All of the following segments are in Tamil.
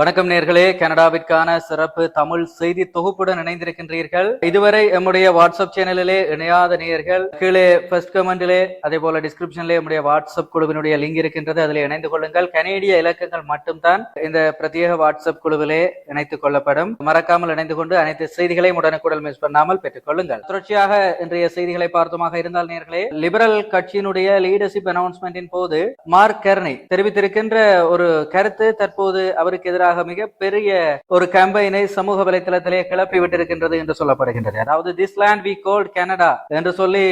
வணக்கம் நேர்களே. கனடாவிற்கான சிறப்பு தமிழ் செய்தி தொகுப்புடன் இணைந்திருக்கின்றீர்கள். இதுவரை எம்முடைய வாட்ஸ்அப் சேனலிலே இணையாத நேயர்கள் கீழே ஃபர்ஸ்ட் கமெண்டிலே அதே போல டிஸ்கிரிப்ஷன்ல நம்முடைய வாட்ஸ்அப் குழுவினுடைய லிங்க் இருக்கின்றது. அதில் இணைந்து கொள்ளுங்கள். கனேடிய இலக்கங்கள் மட்டும்தான் இந்த பிரத்யேக வாட்ஸ்அப் குழுவிலே இணைத்துக் கொள்ளப்படும். மறக்காமல் இணைந்து கொண்டு அனைத்து செய்திகளையும் உடனுக்குடன் மிஸ் பண்ணாமல் பெற்றுக் கொள்ளுங்கள். தொடர்ச்சியாக இன்றைய செய்திகளை பார்த்தமாக இருந்தால் நேர்களே லிபரல் கட்சியினுடைய லீடர்ஷிப் அனௌன்ஸ்மெண்டின் போது மார்க் கெர்னி தெரிவித்திருக்கின்ற ஒரு கருத்து தற்போது அவருக்கு எதிராக மிகப்பெரிய ஒரு கேம்பெயினை சமூக வலைதளத்திலே கிளப்பி விட்டிருக்கின்றது என்று சொல்லப்படுகின்றது. அதாவது this land we called Canada என்று சொல்லி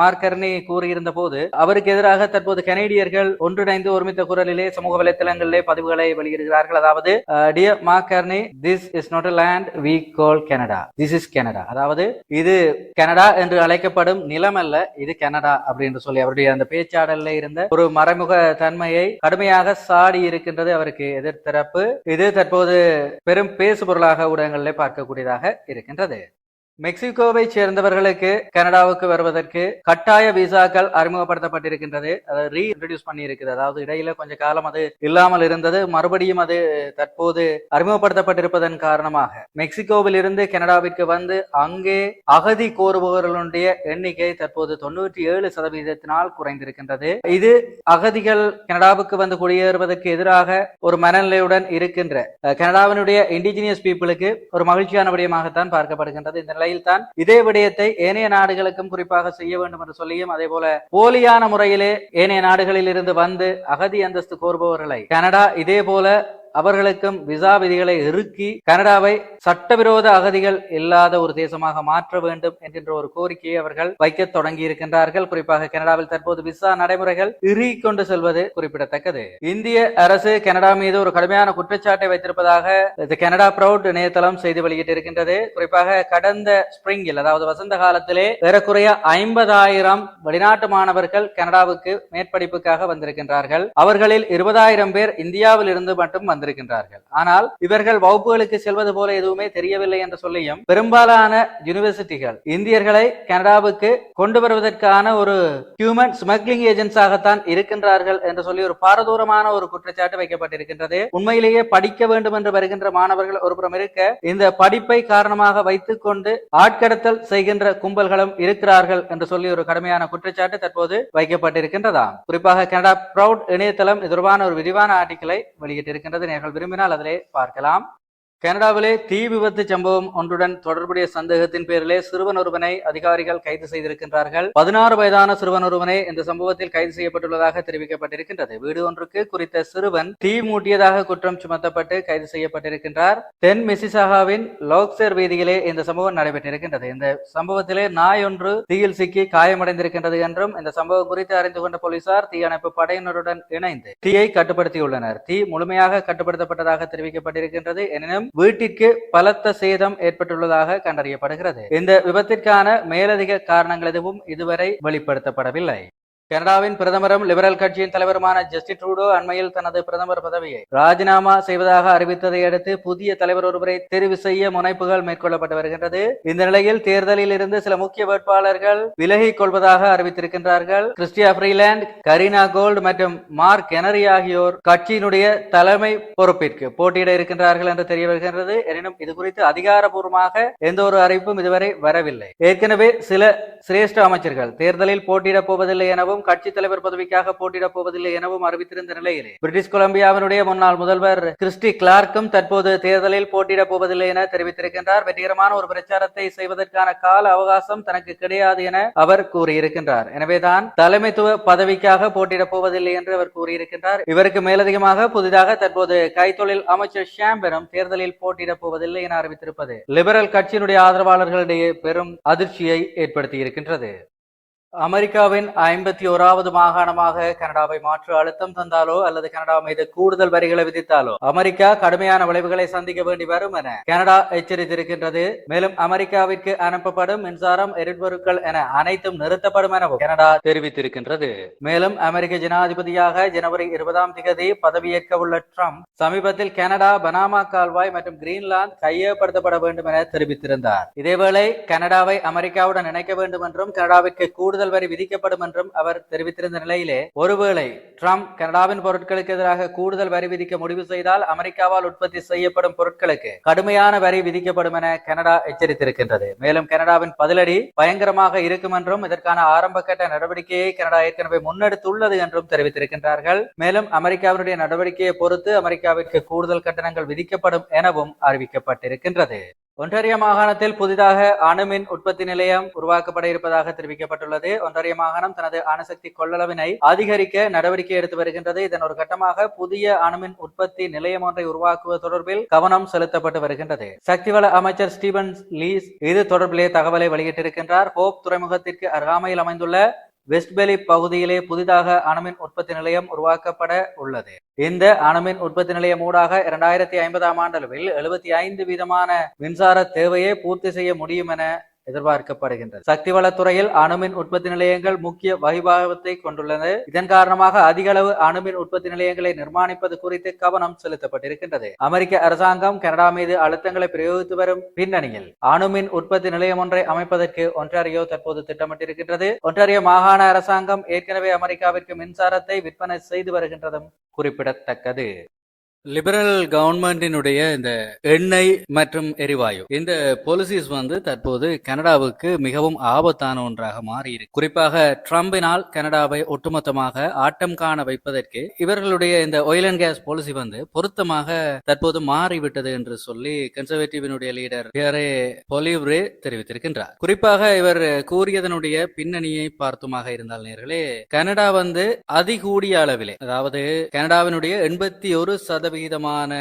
மார்கர்னி கூறியிருந்த போது அவருக்கு எதிராக தற்போது கனேடியர்கள் ஒன்றிணைந்து ஒருமித்த குரலிலே சமூக வலைத்தளங்களிலே பதிவுகளை வெளியிடுகிறார்கள். அதாவது uh, dear Mark this is not a land we call Canada this is Canada அதாவது இது கனடா என்று அழைக்கப்படும் நிலம் அல்ல இது கனடா அப்படின்னு சொல்லி அவருடைய அந்த பேச்சாடல்ல இருந்த ஒரு மறைமுக தன்மையை கடுமையாக சாடி இருக்கின்றது அவருக்கு எதிர்த்தரப்பு. இது தற்போது பெரும் பேசுபொருளாக ஊடகங்களில் பார்க்கக்கூடியதாக இருக்கின்றது. மெக்சிகோவை சேர்ந்தவர்களுக்கு கனடாவுக்கு வருவதற்கு கட்டாய விசாக்கள் அறிமுகப்படுத்தப்பட்டிருக்கின்றது. அதை ரீ இன்ட்ரடியூஸ் பண்ணியிருக்குது. அதாவது இடையில கொஞ்ச காலம் அது இல்லாமல் இருந்தது. மறுபடியும் அது தற்போது அறிமுகப்படுத்தப்பட்டிருப்பதன் காரணமாக மெக்சிகோவில் இருந்து கனடாவிற்கு வந்து அங்கே அகதி கோருபவர்களுடைய எண்ணிக்கை தற்போது தொண்ணூற்றி ஏழு சதவீதத்தினால் குறைந்திருக்கின்றது. இது அகதிகள் கனடாவுக்கு வந்து குடியேறுவதற்கு எதிராக ஒரு மனநிலையுடன் இருக்கின்ற கனடாவினுடைய இண்டிஜினியஸ் பீப்புளுக்கு ஒரு மகிழ்ச்சியான விடயமாகத்தான் பார்க்கப்படுகின்றது. இந்த நிலை தான் இதே விடயத்தை ஏனைய நாடுகளுக்கும் குறிப்பாக செய்ய வேண்டும் என்று சொல்லியும் அதே போல போலியான முறையிலே ஏனைய நாடுகளில் இருந்து வந்து அகதி அந்தஸ்து கோருபவர்களை கனடா இதே போல அவர்களுக்கும் விசா விதிகளை இறுக்கி கனடாவை சட்டவிரோத அகதிகள் இல்லாத ஒரு தேசமாக மாற்ற வேண்டும் என்கின்ற ஒரு கோரிக்கையை அவர்கள் வைக்க தொடங்கி இருக்கின்றார்கள் குறிப்பாக கனடாவில் தற்போது விசா நடைமுறைகள் இறுகி கொண்டு செல்வது குறிப்பிடத்தக்கது. இந்திய அரசு கனடா மீது ஒரு கடுமையான குற்றச்சாட்டை வைத்திருப்பதாக கனடா பிரவுட் இணையதளம் செய்தி வெளியிட்டிருக்கின்றது. குறிப்பாக கடந்த ஸ்பிரிங்கில் அதாவது வசந்த காலத்திலே ஏறக்குறைய ஐம்பதாயிரம் வெளிநாட்டு மாணவர்கள் கனடாவுக்கு மேற்படிப்புக்காக வந்திருக்கின்றார்கள். அவர்களில் இருபதாயிரம் பேர் இந்தியாவில் இருந்து மட்டும் வந்திருக்கின்றார்கள். ஆனால் இவர்கள் வகுப்புகளுக்கு செல்வது போல எதுவுமே தெரியவில்லை என்று சொல்லியும் பெரும்பாலான யூனிவர்சிட்டிகள் இந்தியர்களை கனடாவுக்கு கொண்டு வருவதற்கான ஒரு ஹியூமன் ஸ்மக்லிங் ஏஜென்ட்ஸாகத்தான் இருக்கின்றார்கள் என்று சொல்லி ஒரு பாரதூரமான ஒரு குற்றச்சாட்டு வைக்கப்பட்டிருக்கின்றது. உண்மையிலேயே படிக்க வேண்டும் என்று வருகின்ற மாணவர்கள் ஒருபுறம் இருக்க இந்த படிப்பை காரணமாக வைத்துக் கொண்டு ஆட்கடத்தல் செய்கின்ற கும்பல்களும் இருக்கிறார்கள் என்று சொல்லி ஒரு கடுமையான குற்றச்சாட்டு தற்போது வைக்கப்பட்டிருக்கின்றதாம். குறிப்பாக கனடா ப்ரௌட் இணையதளம் இது தொடர்பான ஒரு விரிவான ஆர்டிக்கலை வெளியிட்டிருக்கின்றது. நேர்கள் விரும்பினால் அதிலே பார்க்கலாம். கனடாவிலே தீ விபத்து சம்பவம் ஒன்றுடன் தொடர்புடைய சந்தேகத்தின் பேரிலே சிறுவன் ஒருவனை அதிகாரிகள் கைது செய்திருக்கின்றார்கள். பதினாறு வயதான சிறுவன் ஒருவனே இந்த சம்பவத்தில் கைது செய்யப்பட்டுள்ளதாக தெரிவிக்கப்பட்டிருக்கின்றது. வீடு ஒன்றுக்கு குறித்த சிறுவன் தீ மூட்டியதாக குற்றம் சுமத்தப்பட்டு கைது செய்யப்பட்டிருக்கின்றார். தென் மிசிசாகாவின் லோக்சர் வீதியிலே இந்த சம்பவம் நடைபெற்றிருக்கின்றது. இந்த சம்பவத்திலே நாய் ஒன்று தீயில் சிக்கி காயமடைந்திருக்கின்றது என்றும் இந்த சம்பவம் குறித்து அறிந்து கொண்ட போலீசார் தீயணைப்பு படையினருடன் இணைந்து தீயை கட்டுப்படுத்தியுள்ளனர். தீ முழுமையாக கட்டுப்படுத்தப்பட்டதாக தெரிவிக்கப்பட்டிருக்கின்றது. எனினும் வீட்டிற்கு பலத்த சேதம் ஏற்பட்டுள்ளதாக கண்டறியப்படுகிறது. இந்த விபத்திற்கான மேலதிக காரணங்கள் எதுவும் இதுவரை வெளிப்படுத்தப்படவில்லை. கனடாவின் பிரதமரும் லிபரல் கட்சியின் தலைவருமான ஜஸ்டின் ட்ரூடோ அண்மையில் தனது பிரதமர் பதவியை ராஜினாமா செய்வதாக அறிவித்ததை அடுத்து புதிய தலைவர் ஒருவரை தெரிவு செய்ய முனைப்புகள் மேற்கொள்ளப்பட்டு வருகின்றது. இந்த நிலையில் தேர்தலில் இருந்து சில முக்கிய வேட்பாளர்கள் விலகிக் கொள்வதாக அறிவித்திருக்கின்றார்கள். கிறிஸ்டியா ஃப்ரீலாண்ட் கரீனா கோல்ட் மற்றும் மார்க் கெனரி ஆகியோர் கட்சியினுடைய தலைமை பொறுப்பிற்கு போட்டியிட இருக்கின்றார்கள் என்று தெரிய வருகின்றது. எனினும் இது குறித்து அதிகாரபூர்வமாக எந்த ஒரு அறிவிப்பும் இதுவரை வரவில்லை. ஏற்கனவே சில சிரேஷ்ட அமைச்சர்கள் தேர்தலில் போட்டியிடப் போவதில்லை எனவும் கட்சி தலைவர் பதவிக்காக போட்டியிடப் போவதில்லை எனவும் அறிவித்திருந்த நிலையிலே. பிரிட்டிஷ் கொலம்பியாவினுடைய முன்னாள் முதல்வர் கிறிஸ்டி கிளார்க்கும் தற்போது தேர்தலில் போட்டியிடப் போவதில்லை என தெரிவித்திருக்கின்றார். வெற்றிகரமான ஒரு பிரச்சாரத்தை செய்வதற்கான கால அவகாசம் தனக்கு கிடையாது என அவர் கூறியிருக்கின்றார். எனவேதான் தலைமைத்துவ பதவிக்காக போட்டியிடப் போவதில்லை என்று அவர் கூறியிருக்கின்றார். இவருக்கு மேலதிகமாக புதிதாக தற்போது கைத்தொழில் அமைச்சர் ஷாம்பெரும் தேர்தலில் போட்டியிடப் போவதில்லை என அறிவித்திருப்பது. லிபரல் கட்சியினுடைய ஆதரவாளர்களிடையே பெரும் அதிர்ச்சியை ஏற்படுத்தி இருக்கின்றது அமெரிக்காவின் ஐம்பத்தி ஓராவது மாகாணமாக கனடாவை மாற்று அழுத்தம் தந்தாலோ அல்லது கனடா மீது கூடுதல் வரிகளை விதித்தாலோ? அமெரிக்கா கடுமையான விளைவுகளை சந்திக்க வேண்டி வரும் என கனடா எச்சரித்திருக்கின்றது. மேலும் அமெரிக்காவிற்கு அனுப்பப்படும் மின்சாரம் எரிபொருட்கள் என அனைத்தும் நிறுத்தப்படும் எனவும் கனடா தெரிவித்திருக்கின்றது. மேலும் அமெரிக்க ஜனாதிபதியாக ஜனவரி இருபதாம் தேதி பதவியேற்க உள்ள ட்ரம்ப் சமீபத்தில் கனடா பனாமா கால்வாய் மற்றும் கிரீன்லாந்து கையகப்படுத்தப்பட வேண்டும் என தெரிவித்திருந்தார். இதேவேளை கனடாவை அமெரிக்காவுடன் இணைக்க வேண்டும் என்றும் கனடாவிற்கு கூடுதல் கூடுதல் வரி விதிக்கப்படும் என்றும் அவர் தெரிவித்திருந்த நிலையிலே ஒருவேளை ட்ரம்ப் கனடாவின் பொருட்களுக்கு எதிராக கூடுதல் வரி விதிக்க முடிவு செய்தால் அமெரிக்காவால் உற்பத்தி செய்யப்படும் பொருட்களுக்கு கடுமையான வரி விதிக்கப்படும் என கனடா எச்சரித்திருக்கின்றது. மேலும் கனடாவின் பதிலடி பயங்கரமாக இருக்கும் என்றும் இதற்கான ஆரம்ப கட்ட நடவடிக்கையை கனடா ஏற்கனவே முன்னெடுத்துள்ளது என்றும் தெரிவித்திருக்கின்றார்கள். மேலும் அமெரிக்காவினுடைய நடவடிக்கையை பொறுத்து அமெரிக்காவிற்கு கூடுதல் கட்டணங்கள் விதிக்கப்படும் எனவும் அறிவிக்கப்பட்டிருக்கின்றது. ஒன்றாரிய மாகாணத்தில் புதிதாக அணுமின் உற்பத்தி நிலையம் உருவாக்கப்பட இருப்பதாக தெரிவிக்கப்பட்டுள்ளது. ஒன்றாரிய மாகாணம் தனது அணுசக்தி கொள்ளளவினை அதிகரிக்க நடவடிக்கை எடுத்து வருகின்றது. இதன் ஒரு கட்டமாக புதிய அணுமின் உற்பத்தி நிலையம் ஒன்றை உருவாக்குவது தொடர்பில் கவனம் செலுத்தப்பட்டு வருகின்றது. சக்திவள அமைச்சர் ஸ்டீபன் லீஸ் இது தொடர்பிலே தகவலை வெளியிட்டிருக்கின்றார். ஹோப் துறைமுகத்திற்கு அருகாமையில் அமைந்துள்ள வெஸ்ட்பெலி பகுதியிலே புதிதாக அணுமின் உற்பத்தி நிலையம் உருவாக்கப்பட உள்ளது. இந்த அணுமின் உற்பத்தி நிலையம் ஊடாக இரண்டாயிரத்தி ஐம்பதாம் ஆண்டளவில் எழுபத்தி ஐந்து வீதமான மின்சார தேவையை பூர்த்தி செய்ய முடியும் என எதிர்பார்க்கப்படுகின்றது. சக்தி வளத்துறையில் அணுமின் உற்பத்தி நிலையங்கள் முக்கிய வகிபாகத்தை கொண்டுள்ளது இதன் காரணமாக அதிக அளவு அணுமின் உற்பத்தி நிலையங்களை நிர்மாணிப்பது குறித்து கவனம் செலுத்தப்பட்டிருக்கின்றது. அமெரிக்க அரசாங்கம் கனடா மீது அழுத்தங்களை பிரயோகித்து வரும் பின்னணியில் அணுமின் உற்பத்தி நிலையம் ஒன்றை அமைப்பதற்கு ஒன்றாரியோ தற்போது திட்டமிட்டிருக்கின்றது. ஒன்றாரியோ மாகாண அரசாங்கம் ஏற்கனவே அமெரிக்காவிற்கு மின்சாரத்தை விற்பனை செய்து வருகின்றதும் குறிப்பிடத்தக்கது. லிபரல் கவர்மெண்டினுடைய இந்த எண்ணெய் மற்றும் எரிவாயு. இந்த பாலிசிஸ் வந்து தற்போது கனடாவுக்கு மிகவும் ஆபத்தான ஒன்றாக மாறி இருக்கு குறிப்பாக ட்ரம்பினால் கனடாவை ஒட்டுமொத்தமாக ஆட்டம் காண வைப்பதற்கு இவர்களுடைய இந்த ஆயில் அண்ட் கேஸ் பாலிசி வந்து பொருத்தமாக தற்போது மாறிவிட்டது என்று சொல்லி கன்சர்வேட்டிவினுடைய லீடர் பியரே பொலிவ்ரே தெரிவித்திருக்கின்றார். குறிப்பாக இவர் கூறியதனுடைய பின்னணியை பார்த்துமாக இருந்தால் நேர்களே கனடா வந்து அதிகூடிய அளவிலே அதாவது கனடாவினுடைய எண்பத்தி ஒரு சதவீதமான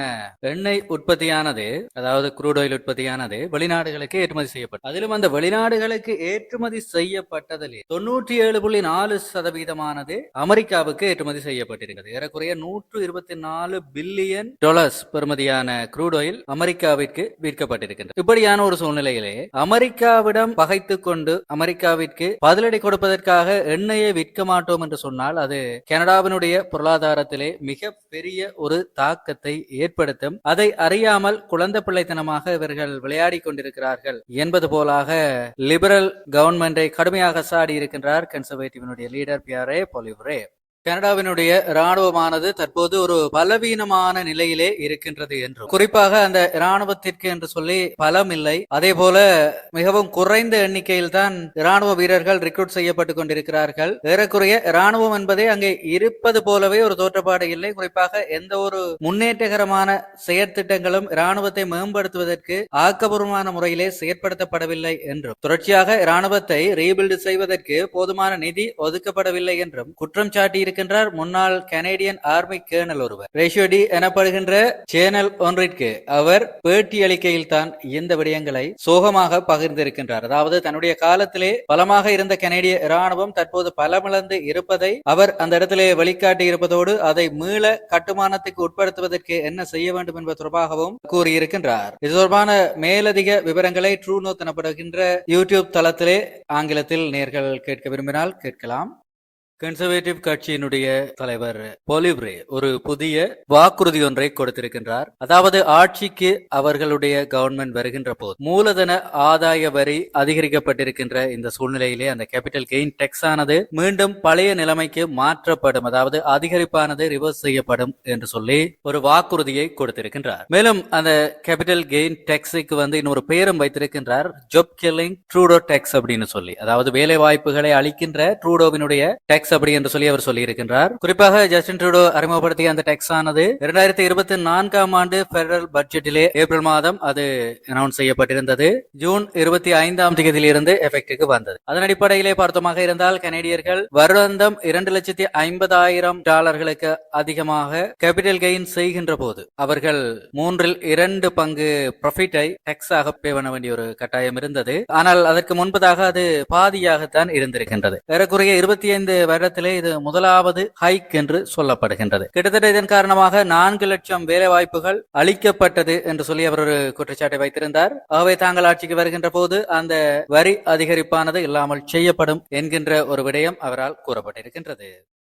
எண்ணெய் உற்பத்தியானது அதாவது குரூட் ஆயில் உற்பத்தியானது வெளிநாடுகளுக்கு ஏற்றுமதி செய்யப்பட்டது. அதிலும் அந்த வெளிநாடுகளுக்கு ஏற்றுமதி செய்யப்பட்டதில் தொண்ணூற்றி ஏழு புள்ளி நாலு சதவீதமானது அமெரிக்காவுக்கு ஏற்றுமதி செய்யப்பட்டிருக்கிறது. ஏறக்குறைய நூற்று இருபத்தி நாலு பில்லியன் டாலர்ஸ் பெறுமதியான குரூட் ஆயில் அமெரிக்காவிற்கு விற்கப்பட்டிருக்கின்றது. இப்படியான ஒரு சூழ்நிலையிலே அமெரிக்காவிடம் பகைத்து கொண்டு அமெரிக்காவிற்கு பதிலடி கொடுப்பதற்காக எண்ணெயை விற்க மாட்டோம் என்று சொன்னால் அது கனடாவினுடைய பொருளாதாரத்திலே மிக பெரிய ஒரு தாக்க தாக்கத்தை ஏற்படுத்தும். அதை அறியாமல் குழந்தை பிள்ளைத்தனமாக இவர்கள் விளையாடி கொண்டிருக்கிறார்கள். என்பது போலாக லிபரல் கவர்மெண்டை கடுமையாக சாடி இருக்கின்றார் கன்சர்வேட்டிவினுடைய லீடர் பியாரே பொலிவரே கனடாவினுடைய இராணுவமானது தற்போது ஒரு பலவீனமான நிலையிலே இருக்கின்றது என்றும். குறிப்பாக அந்த இராணுவத்திற்கு என்று சொல்லி பலம் இல்லை. அதே போல மிகவும் குறைந்த எண்ணிக்கையில் தான் இராணுவ வீரர்கள் ரிக்ரூட் செய்யப்பட்டு கொண்டிருக்கிறார்கள். ஏறக்குறைய இராணுவம் என்பதே அங்கே இருப்பது போலவே ஒரு தோற்றப்பாடு இல்லை. குறிப்பாக எந்த ஒரு முன்னேற்றகரமான செயற்திட்டங்களும் இராணுவத்தை மேம்படுத்துவதற்கு ஆக்கபூர்வமான முறையிலே செயற்படுத்தப்படவில்லை என்றும். தொடர்ச்சியாக இராணுவத்தை ரீபில்டு செய்வதற்கு போதுமான நிதி ஒதுக்கப்படவில்லை என்றும் குற்றம் சாட்டி இருக்கின்றார் முன்னாள் கனேடியன் ஆர்மி கேர்னல் ஒருவர். ரேஷியோ டி எனப்படுகின்ற சேனல் ஒன்றிற்கு அவர் பேட்டி அளிக்கையில் தான் இந்த விடயங்களை சோகமாக பகிர்ந்திருக்கின்றார். அதாவது தன்னுடைய காலத்திலே பலமாக இருந்த கனேடிய இராணுவம் தற்போது பலமிழந்து இருப்பதை அவர் அந்த இடத்திலே வெளிக்காட்டி இருப்பதோடு அதை மீள கட்டுமானத்துக்கு உட்படுத்துவதற்கு என்ன செய்ய வேண்டும் என்பது தொடர்பாகவும் கூறியிருக்கின்றார். இது தொடர்பான மேலதிக விவரங்களை ட்ரூ நோத் எனப்படுகின்ற யூடியூப் தளத்திலே ஆங்கிலத்தில் நேர்கள் கேட்க விரும்பினால் கேட்கலாம். கன்சர்வேட்டிவ் கட்சியினுடைய தலைவர் பொலிவ்ரே ஒரு புதிய வாக்குறுதி ஒன்றை கொடுத்திருக்கின்றார். அதாவது ஆட்சிக்கு அவர்களுடைய கவர்மெண்ட் வருகின்ற போது மூலதன ஆதாய வரி அதிகரிக்கப்பட்டிருக்கின்ற இந்த சூழ்நிலையிலே அந்த கேபிட்டல் கெயின் டெக்ஸ் ஆனது மீண்டும் பழைய நிலைமைக்கு மாற்றப்படும் அதாவது அதிகரிப்பானது ரிவர்ஸ் செய்யப்படும் என்று சொல்லி ஒரு வாக்குறுதியை கொடுத்திருக்கின்றார். மேலும் அந்த கேபிட்டல் கெயின் டெக்ஸுக்கு வந்து இன்னொரு பெயரும் வைத்திருக்கின்றார் ஜொப் கில்லிங் ட்ரூடோ டெக்ஸ் அப்படின்னு சொல்லி. அதாவது வேலை வாய்ப்புகளை அளிக்கின்ற ட்ரூடோவினுடைய டெக்ஸ் டேக்ஸ் அப்படி என்று சொல்லி அவர் சொல்லியிருக்கின்றார். குறிப்பாக ஜஸ்டின் ட்ரூடோ அறிமுகப்படுத்திய அந்த டேக்ஸ் ஆனது இரண்டாயிரத்தி இருபத்தி நான்காம் ஆண்டு பெடரல் பட்ஜெட்டிலே ஏப்ரல் மாதம் அது அனௌன்ஸ் செய்யப்பட்டிருந்தது. ஜூன் இருபத்தி ஐந்தாம் தேதியிலிருந்து எஃபெக்டுக்கு வந்தது. அதன் அடிப்படையிலே பார்த்தோமாக இருந்தால் கனேடியர்கள் வருடந்தம் இரண்டு லட்சத்தி ஐம்பதாயிரம் டாலர்களுக்கு அதிகமாக கேபிட்டல் கெயின் செய்கின்ற போது அவர்கள் மூன்றில் இரண்டு பங்கு ப்ராஃபிட்டை டெக்ஸாக பே பண்ண வேண்டிய ஒரு கட்டாயம் இருந்தது. ஆனால் அதற்கு முன்பதாக அது பாதியாகத்தான் இருந்திருக்கின்றது. ஏறக்குறைய இருபத்தி ஐந்து வருடத்திலே இது முதலாவது ஹைக் என்று சொல்லப்படுகின்றது. கிட்டத்தட்ட இதன் காரணமாக நான்கு லட்சம் வேலை வாய்ப்புகள் அளிக்கப்பட்டது என்று சொல்லி அவர் ஒரு குற்றச்சாட்டை வைத்திருந்தார். ஆகவே தாங்கள் ஆட்சிக்கு வருகின்ற போது அந்த வரி அதிகரிப்பானது இல்லாமல் செய்யப்படும் என்கின்ற ஒரு விடயம் அவரால் கூறப்பட்டிருக்கின்றது.